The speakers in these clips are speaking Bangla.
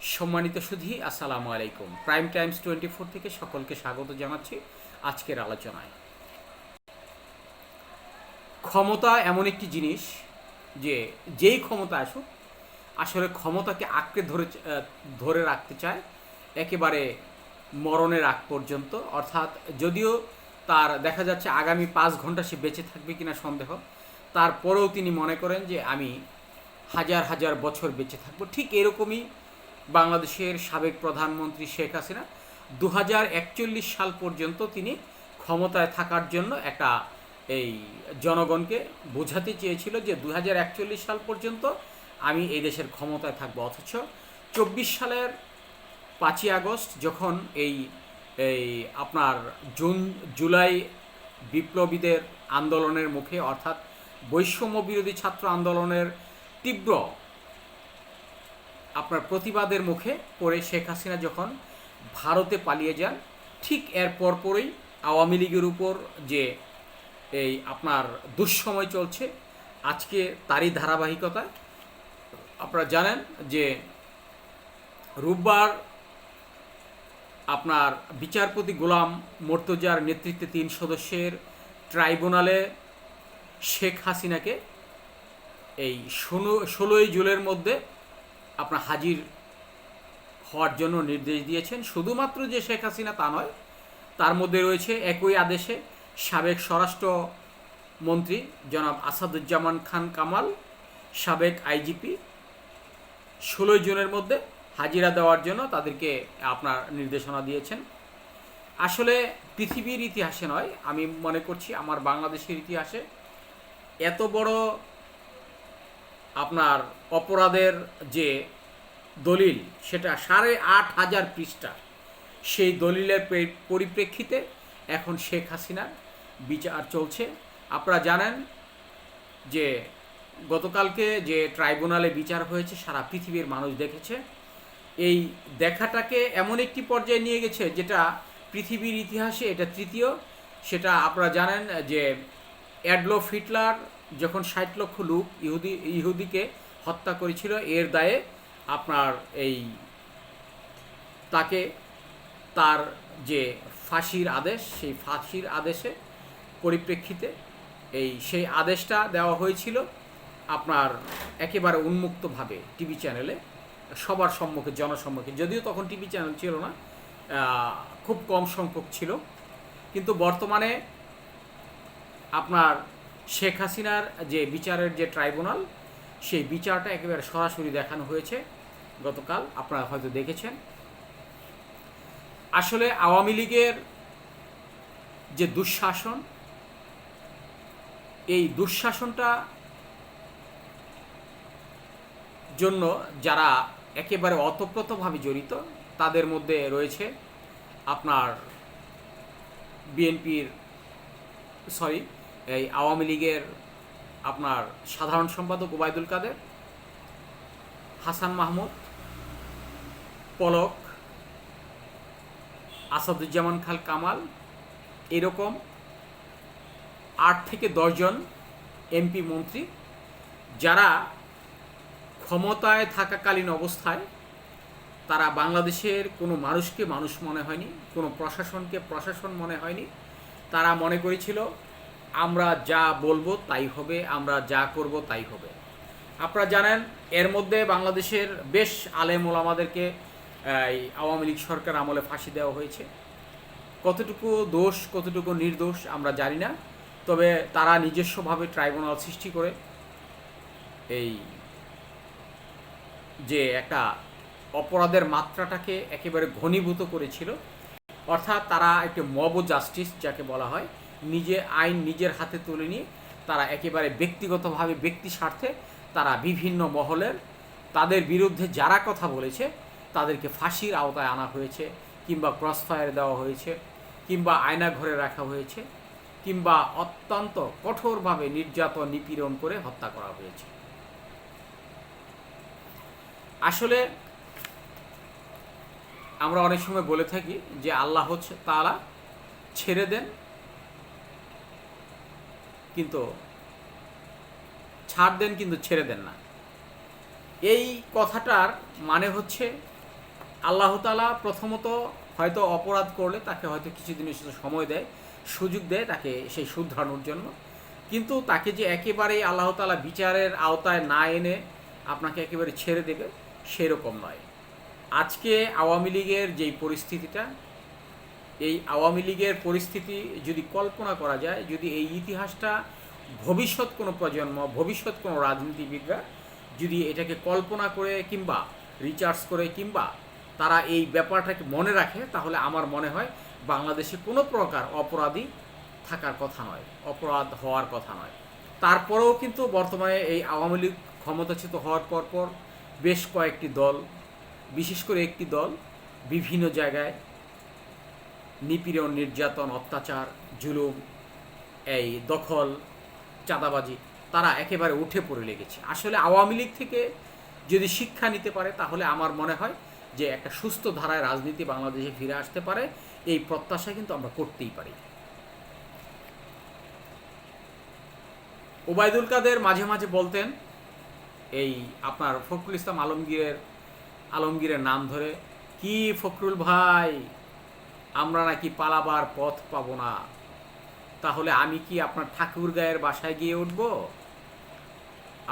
সম্মানিত সুধী, আসসালামু আলাইকুম। প্রাইম টাইমস টোয়েন্টি ফোর থেকে সকলকে স্বাগত জানাচ্ছি আজকের আলোচনায়। ক্ষমতা এমন একটি জিনিস যে যেই ক্ষমতা আসুক, আসলে ক্ষমতাকে আঁকড়ে ধরে ধরে রাখতে চায়, একেবারে মরণের আগ পর্যন্ত। অর্থাৎ যদিও তার, দেখা যাচ্ছে আগামী পাঁচ ঘণ্টা সে বেঁচে থাকবে কিনা সন্দেহ, তারপরেও তিনি মনে করেন যে আমি হাজার হাজার বছর বেঁচে থাকব। ঠিক এরকমই বাংলাদেশের সাবেক প্রধানমন্ত্রী শেখ হাসিনা দু হাজার একচল্লিশ সাল পর্যন্ত তিনি ক্ষমতায় থাকার জন্য একটা এই জনগণকে বোঝাতে চেয়েছিল যে দু হাজার একচল্লিশ সাল পর্যন্ত আমি এই দেশের ক্ষমতায় থাকব। অথচ চব্বিশ সালের পাঁচই আগস্ট যখন এই এই আপনার জুন, জুলাই বিপ্লবীদের আন্দোলনের মুখে অর্থাৎ বৈষম্য বিরোধী ছাত্র আন্দোলনের তীব্র আপনার প্রতিবাদের মুখে পড়ে শেখ হাসিনা যখন ভারতে পালিয়ে যান, ঠিক এর পরপরই আওয়ামী লীগের উপর যে এই আপনার দুঃসময় চলছে, আজকে তারই ধারাবাহিকতায় আপনারা জানেন যে রোববার আপনার বিচারপতি গোলাম মর্তজার নেতৃত্বে তিন সদস্যের ট্রাইব্যুনালে শেখ হাসিনাকে এই ষোলো, ষোলোই জুলের মধ্যে আপনার হাজির হওয়ার জন্য নির্দেশ দিয়েছেন। শুধুমাত্র যে শেখ হাসিনা তা নয়, তার মধ্যে রয়েছে একই আদেশে সাবেক স্বরাষ্ট্র মন্ত্রী জনাব আসাদুজ্জামান খান কামাল, সাবেক আইজিপি ষোলোই জুনের মধ্যে হাজিরা দেওয়ার জন্য তাদেরকে আপনার নির্দেশনা দিয়েছেন। আসলে পৃথিবীর ইতিহাসে নয়, আমি মনে করছি আমার বাংলাদেশের ইতিহাসে এত বড় আপনার অপরাধের যে দলিল, সেটা সাড়ে আট হাজার পৃষ্ঠা। সেই দলিলের পরিপ্রেক্ষিতে এখন শেখ হাসিনার বিচার চলছে। আপনারা জানেন যে গতকালকে যে ট্রাইব্যুনালে বিচার হয়েছে, সারা পৃথিবীর মানুষ দেখেছে। এই দেখাটাকে এমন একটি পর্যায়ে নিয়ে গেছে, যেটা পৃথিবীর ইতিহাসে এটা তৃতীয়। সেটা আপনারা জানেন যে অ্যাডলফ হিটলার যখন ষাট লক্ষ লোক ইহুদি, ইহুদিকে হত্যা করেছিল, এর দায়ে আপনার এই তাকে তার যে ফাঁসির আদেশ, সেই ফাঁসির আদেশে পরিপ্রেক্ষিতে এই সেই আদেশটা দেওয়া হয়েছিল আপনার একেবারে উন্মুক্তভাবে টিভি চ্যানেলে, সবার সম্মুখে, জনসম্মুখে। যদিও তখন টিভি চ্যানেল ছিল না খুব কম সংখ্যক ছিল। কিন্তু বর্তমানে আপনার শেখ হাসিনার যে বিচারের যে ট্রাইব্যুনাল, সেই বিচারটা একেবারে সরাসরি দেখানো হয়েছে গতকাল, আপনারা হয়তো দেখেছেন। আসলে আওয়ামী লীগের যে দুঃশাসন, এই দুঃশাসনটা জন্য যারা একেবারে অতপ্রতভাবে জড়িত, তাদের মধ্যে রয়েছে আপনার বিএনপির, সরি এই আওয়ামী লীগের আপনার সাধারণ সম্পাদক ওবায়দুল কাদের, হাসান মাহমুদ, পলক, আসাদুজ্জামান খাল কামাল, এরকম আট থেকে দশজন এমপি মন্ত্রী যারা ক্ষমতায় থাকাকালীন অবস্থায় তারা বাংলাদেশের কোনো মানুষকে মানুষ মনে হয়নি, কোনো প্রশাসনকে প্রশাসন মনে হয়নি। তারা মনে করেছিল আমরা যা বলব তাই হবে, আমরা যা করব তাই হবে। আপনারা জানেন, এর মধ্যে বাংলাদেশের বেশ আলেম ওলামাদেরকে, এই আওয়ামী লীগ সরকার আমলে ফাঁসি দেওয়া হয়েছে। কতটুকু দোষ, কতটুকু নির্দোষ আমরা জানি না, তবে তারা নিজস্বভাবে ট্রাইব্যুনাল সৃষ্টি করে এই যে একটা অপরাধের মাত্রাটাকে একেবারে ঘনীভূত করেছিল। অর্থাৎ তারা একটি মব জাস্টিস যাকে বলা হয় নিজে আইন নিজের হাতে তুলে নিয়ে তারা একেবারে ব্যক্তিগতভাবে, ব্যক্তি স্বার্থে তারা বিভিন্ন মহলের, তাদের বিরুদ্ধে যারা কথা বলেছে, তাদেরকে ফাঁসির আওতায় আনা হয়েছে, কিংবা ক্রসফায়ার দেওয়া হয়েছে, কিংবা আয়না ঘরে রাখা হয়েছে, কিংবা অত্যন্ত কঠোরভাবে নির্যাতন, নিপীড়ন করে হত্যা করা হয়েছে। আসলে আমরা অনেক সময় বলে থাকি যে আল্লাহ হচ্ছে তারা ছেড়ে দেন কিন্তু ছাড় দেন কিন্তু ছেড়ে দেন না। এই কথাটার মানে হচ্ছে আল্লাহ তালা প্রথমত হয়তো অপরাধ করলে তাকে হয়তো কিছুদিনের সময় দেয়, সুযোগ দেয় তাকে সেই শুধরানোর জন্য। কিন্তু তাকে যে একেবারেই আল্লাহ তালা বিচারের আওতায় না এনে আপনাকে একেবারে ছেড়ে দেবে, সেরকম নয়। আজকে আওয়ামী লীগের যেই পরিস্থিতিটা এই আওয়ামী লীগের পরিস্থিতি যদি কল্পনা করা যায়, যদি এই ইতিহাসটা ভবিষ্যৎ কোনো প্রজন্ম, ভবিষ্যৎ কোনো রাজনীতিবিদরা যদি এটাকে কল্পনা করে কিংবা রিচার্জ করে কিংবা তারা এই ব্যাপারটাকে মনে রাখে, তাহলে আমার মনে হয় বাংলাদেশে কোনো প্রকার অপরাধী থাকার কথা নয়, অপরাধ হওয়ার কথা নয়। তারপরেও কিন্তু বর্তমানে এই আওয়ামী লীগ ক্ষমতাচ্যুত হওয়ার পর পর বেশ কয়েকটি দল, বিশেষ করে একটি দল বিভিন্ন জায়গায় নিপীড়ন, নির্যাতন, অত্যাচার, জুলুম, এই দখল, চাঁদাবাজি, তারা একেবারে উঠে পড়ে লেগেছে। আসলে আওয়ামী লীগ থেকে যদি শিক্ষা নিতে পারে, তাহলে আমার মনে হয় যে একটা সুস্থ ধারায় রাজনীতি বাংলাদেশে ফিরে আসতে পারে। এই প্রত্যাশা কিন্তু আমরা করতেই পারি। ওবায়দুল কাদের মাঝে মাঝে বলতেন, এই আপনার ফখরুল ইসলাম আলমগীরের আলমগীরের নাম ধরে, কি ফখরুল ভাই আমরা নাকি পালাবার পথ পাবো না। তাহলে আমি কি আপনার ঠাকুর গায়ের বাসায় গিয়ে উঠব?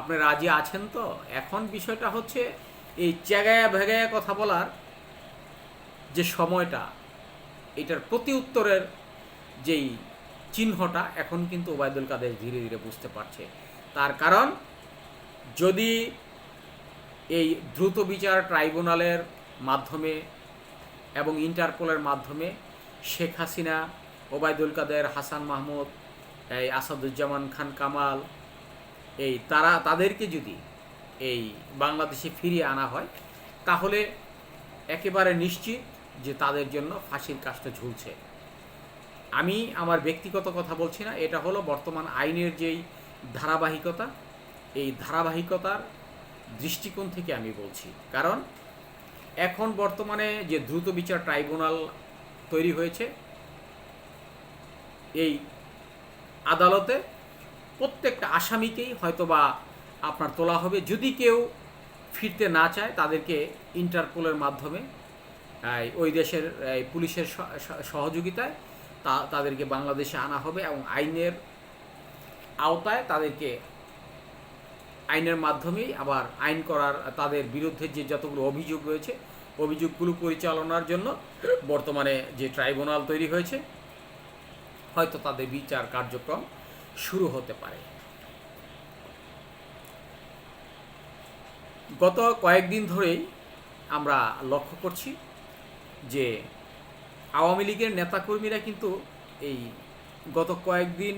আপনি রাজি আছেন তো? এখন বিষয়টা হচ্ছে এই চেগায়া ভেগায়া কথা বলার যে সময়টা, এটার প্রতি উত্তরের যেই চিহ্নটা এখন কিন্তু ওবায়দুল কাদের ধীরে ধীরে বুঝতে পারছে। তার কারণ, যদি এই দ্রুত বিচার ট্রাইব্যুনালের মাধ্যমে এবং ইন্টারপোলের মাধ্যমে শেখ হাসিনা, ওবায়দুল কাদের, হাসান মাহমুদ, এই আসাদুজ্জামান খান কামাল, এই তারা, তাদেরকে যদি এই বাংলাদেশে ফিরিয়ে আনা হয়, তাহলে একেবারে নিশ্চিত যে তাদের জন্য ফাঁসির কাজটা ঝুলছে। আমি আমার ব্যক্তিগত কথা বলছি না, এটা হলো বর্তমান আইনের যেই ধারাবাহিকতা, এই ধারাবাহিকতার দৃষ্টিকোণ থেকে আমি বলছি। কারণ এখন বর্তমানে যে দ্রুত বিচার ট্রাইব্যুনাল তৈরি হয়েছে, এই আদালতে প্রত্যেকটা আসামিকেই হয়তোবা আপনার তোলা হবে। যদি কেউ ফিরতে না চায়, তাদেরকে ইন্টারপোলের মাধ্যমে ওই দেশের পুলিশের সহযোগিতায় তা, তাদেরকে বাংলাদেশে আনা হবে এবং আইনের আওতায় তাদেরকে আইনের মাধ্যমেই আবার আইন করার, তাদের বিরুদ্ধে যে যতগুলো অভিযোগ রয়েছে, অভিযোগগুলো পরিচালনার জন্য বর্তমানে যে ট্রাইব্যুনাল তৈরি হয়েছে, হয়তো তাদের বিচার কার্যক্রম শুরু হতে পারে। গত কয়েকদিন ধরেই আমরা লক্ষ্য করছি যে আওয়ামী লীগের নেতাকর্মীরা কিন্তু এই গত কয়েকদিন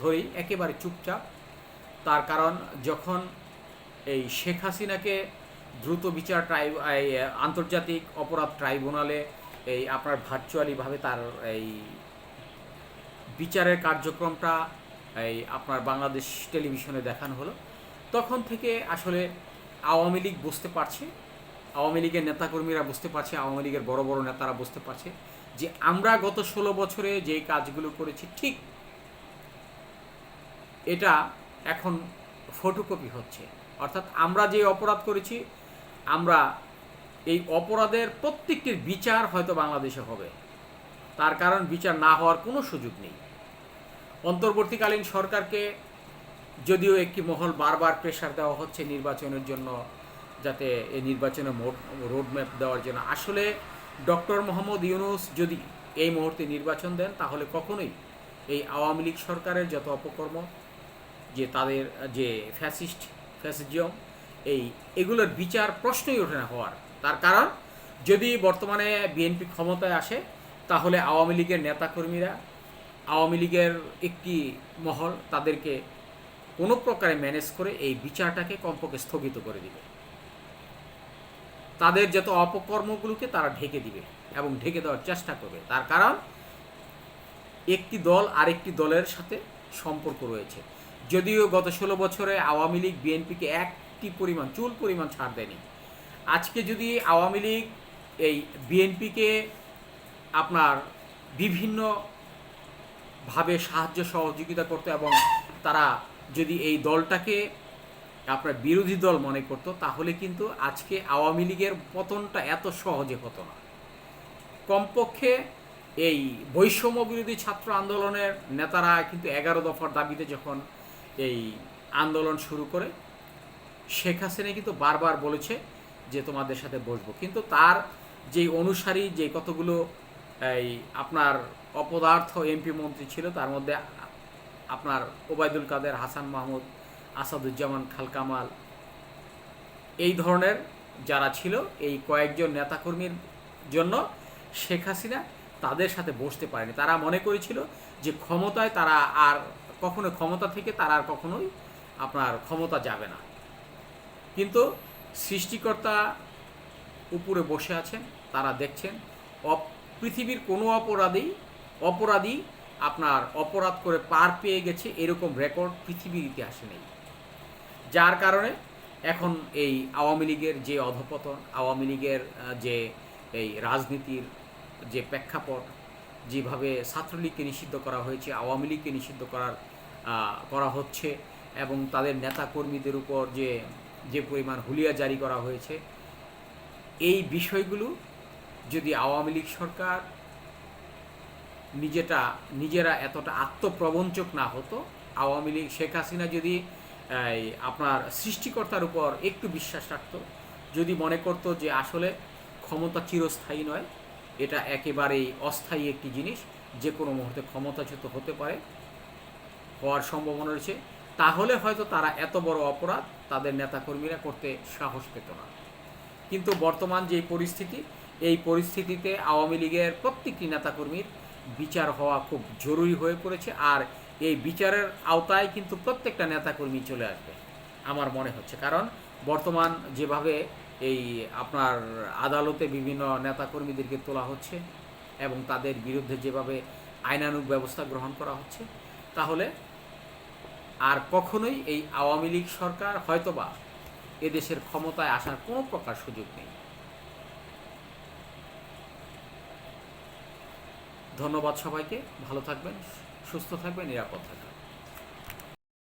ধরেই একেবারে চুপচাপ তার কারণ যখন এই শেখ হাসিনাকে দ্রুত বিচার ট্রাই আন্তর্জাতিক অপরাধ ট্রাইব্যুনালে এই আপনার ভার্চুয়ালিভাবে তার এই বিচারের কার্যক্রমটা এই আপনার বাংলাদেশ টেলিভিশনে দেখানো হলো। তখন থেকে আসলে আওয়ামী লীগ বুঝতে পারছে, আওয়ামী লীগের নেতাকর্মীরা বুঝতে পারছে, আওয়ামী লীগের বড় বড় নেতারা বুঝতে পারছে যে আমরা গত ষোলো বছরে যেই কাজগুলো করেছি, ঠিক এটা এখন ফটোকপি হচ্ছে। অর্থাৎ আমরা যে অপরাধ করেছি, আমরা এই অপরাধের প্রত্যেকটির বিচার হয়তো বাংলাদেশে হবে। তার কারণ বিচার না হওয়ার কোনো সুযোগ নেই। অন্তর্বর্তীকালীন সরকারকে যদিও একটি মহল বারবার প্রেশার দেওয়া হচ্ছে নির্বাচনের জন্য, যাতে এই নির্বাচনে রোডম্যাপ দেওয়ার জন্য। আসলে ডক্টর মোহাম্মদ ইউনুস যদি এই মুহূর্তে নির্বাচন দেন, তাহলে কখনোই এই আওয়ামী লীগ সরকারের যত অপকর্ম যে তাদের, যে ফ্যাসিস্ট, ফ্যাসিজম, এই এগুলোর বিচার প্রশ্নই ওঠে না হওয়ার। তার কারণ, যদি বর্তমানে বিএনপি ক্ষমতায় আসে, তাহলে আওয়ামী লীগের নেতাকর্মীরা, আওয়ামী লীগের একটি মহল তাদেরকে কোনো প্রকারে ম্যানেজ করে এই বিচারটাকে কমপক্ষে স্থগিত করে দিবে। তাদের যত অপকর্মগুলোকে তারা ঢেকে দিবে এবং ঢেকে দেওয়ার চেষ্টা করবে। তার কারণ, একটি দল আরেকটি দলের সাথে সম্পর্ক রয়েছে। যদিও গত ষোলো বছরে আওয়ামী লীগ বিএনপিকে একটি পরিমাণ, চুল পরিমাণ ছাড় দেয়নি। আজকে যদি আওয়ামী লীগ এই বিএনপিকে আপনার বিভিন্ন ভাবে সাহায্য সহযোগিতা করতো এবং তারা যদি এই দলটাকে আপনার বিরোধী দল মনে করতো, তাহলে কিন্তু আজকে আওয়ামী লীগের পতনটা এত সহজে হতো না। কমপক্ষে এই বৈষম্য বিরোধী ছাত্র আন্দোলনের নেতারা কিন্তু এগারো দফার দাবিতে যখন এই আন্দোলন শুরু করে। শেখ হাসিনা কিন্তু বারবার বলেছে যে তোমাদের সাথে বসবো। কিন্তু তার যেই অনুসারী যে কতগুলো এই আপনার অপদার্থ এমপি মন্ত্রী ছিল, তার মধ্যে আপনার ওবায়দুল কাদের, হাসান মাহমুদ, আসাদুজ্জামান খালকামাল, এই ধরনের যারা ছিল, এই কয়েকজন নেতাকর্মীর জন্য শেখ হাসিনা তাদের সাথে বসতে পারেনি। তারা মনে করেছিল যে ক্ষমতায় তারা আর কখনো ক্ষমতা থেকে তারা আর কখনোই আপনার ক্ষমতা যাবে না। কিন্তু সৃষ্টিকর্তা উপরে বসে আছেন, তারা দেখছেন পৃথিবীর কোনো অপরাধী অপরাধী আপনার অপরাধ করে পার পেয়ে গেছে এরকম রেকর্ড পৃথিবীর ইতিহাসে নেই। যার কারণে এখন এই আওয়ামী লীগের যে অধপতন, আওয়ামী লীগের যে এই রাজনীতির যে প্রেক্ষাপট যেভাবে ছাত্রলীগকে নিষিদ্ধ করা হয়েছে, আওয়ামী লীগকে নিষিদ্ধ করার করা হচ্ছে এবং তাদের নেতা কর্মীদের উপর যে যে পরিমাণ হুলিয়া জারি করা হয়েছে, এই বিষয়গুলো যদি আওয়ামী লীগ সরকার নিজেটা, নিজেরা এতটা আত্মপ্রবঞ্চক না হতো, আওয়ামী লীগ, শেখ হাসিনা যদি আপনার সৃষ্টিকর্তার উপর একটু বিশ্বাস রাখত, যদি মনে করতো যে আসলে ক্ষমতা চিরস্থায়ী নয় এটা একেবারেই অস্থায়ী একটি জিনিস, যে কোনো মুহূর্তে ক্ষমতাচ্যুত হতে পারে, হওয়ার সম্ভাবনা রয়েছে। তাহলে হয়তো তারা এত বড় অপরাধ তাদের নেতাকর্মীরা করতে সাহস পেত না। কিন্তু বর্তমান যে পরিস্থিতি, এই পরিস্থিতিতে আওয়ামী লীগের প্রত্যেকটি নেতাকর্মীর বিচার হওয়া খুব জরুরি হয়ে পড়েছে, আর এই বিচারের আওতায় কিন্তু প্রত্যেকটা নেতাকর্মী চলে আসবে, আমার মনে হচ্ছে। কারণ বর্তমান যেভাবে এই আপনার আদালতে বিভিন্ন নেতাকর্মীদেরকে তোলা হচ্ছে এবং তাদের বিরুদ্ধে যেভাবে আইনানুগ ব্যবস্থা গ্রহণ করা হচ্ছে, তাহলে আর কখনোই এই আওয়ামী লীগ সরকার হয়তোবা এদেশের ক্ষমতায় আসার কোনো প্রকার সুযোগ নেই। ধন্যবাদ সবাইকে, ভালো থাকবেন, সুস্থ থাকবেন, নিরাপদ থাকবেন।